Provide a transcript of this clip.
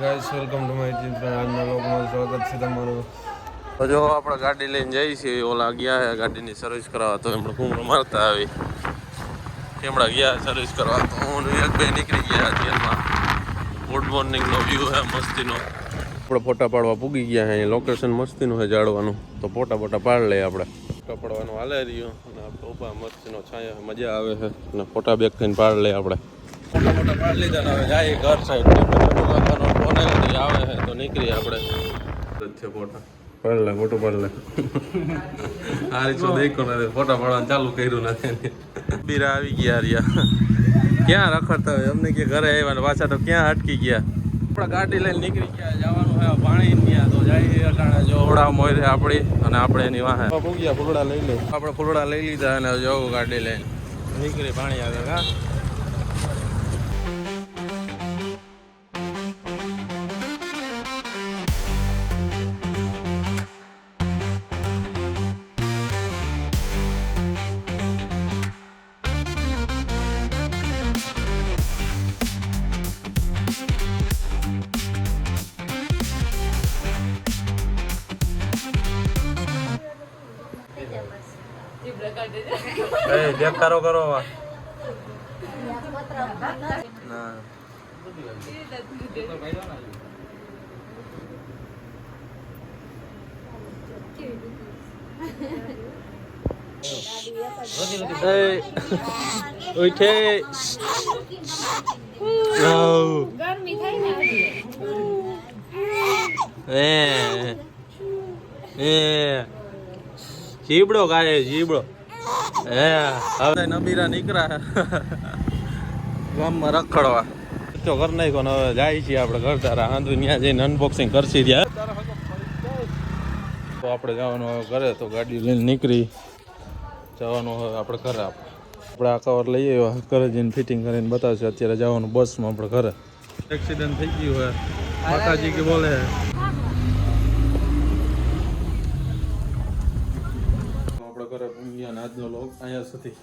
Guys welcome to my channel આજના વ્લોગમાં સ્વાગત છે તમારું. તો આપણે ગાડી લઈને જઈએ છીએ. ઓલા ગયા છે ગાડીની સર્વિસ કરાવવા તો એમણે કુમરો મારતા આવી. એમણા ગયા સર્વિસ કરવા? તો હું એક બે નીકળી ગયા અત્યારમાં. ગુડ મોર્નિંગનો વ્યૂ હે, મસ્તીનો. આપણે ફોટા પાડવા પૂગી ગયા છે અહીં લોકેશન મસ્તીનું છે જાડવાનું તો ફોટા ફોટા પાડ લઈએ આપણે. ફોટા પાડવાનું હાલે રહ્યો. અને આપણે ઊભા મસ્તીનો છાંયા મજા આવે છે અને ફોટા બેગ થઈને પાડ લઈએ આપણે. ફોટા ફોટા પાડ લીધા હવે જાય ઘર સાઈડ આવે છે તો નીકળીએ આપણે. છે ફોટા. પડલે આ રીત શું દેખો નથી ફોટા પાડવાનું ચાલુ કર્યું નથી બીરા આવી ગયા રિયા ક્યાં રખડતા હોય? અમને કે ઘરે આવ્યા ને પાછા તો ક્યાં અટકી ગયા? આપણે ગાડી લઈને નીકળી ગયા જવાનું હોય પાણી ગયા તો જાય અટાણે જો. ઓડા મોય આપણી અને આપણે એની વાહે. પૂગ્યા ફૂલડા લઈ લે. આપણે ફૂલડા લઈ લીધા અને જવું ગાડી લઈને. નીકળી પાણી આગળ હા. એ દેખારો કરો વા ના. ઉઠે. ગરમી થાય ને. એ એ. જીબડો કાઢે જીબડો. હે, હવે નબીરા નીકળ્યા. ગામમાં રખડવા. તો ઘર નાખ્યો ને હવે જાય છીએ આપણે ઘર તારા. આંધુ ત્યાં જઈને અનબોક્સિંગ કરશી રહ્યા તો આપણે જવાનું હવે ઘરે, તો ગાડી લઈને નીકળી. જવાનું હવે આપણે ઘરે આપણે. આ કવર લઈ આવ્યો. ઘરે જઈને ફિટિંગ કરીને બતાવશે. અત્યારે જવાનું બસમાં આપણે ઘરે. એક્સિડન્ટ થઈ ગયું હોય. માતાજી કે બોલે. ઘરે પૂંગ્યા આજનો લોક અહીંયા સુધી.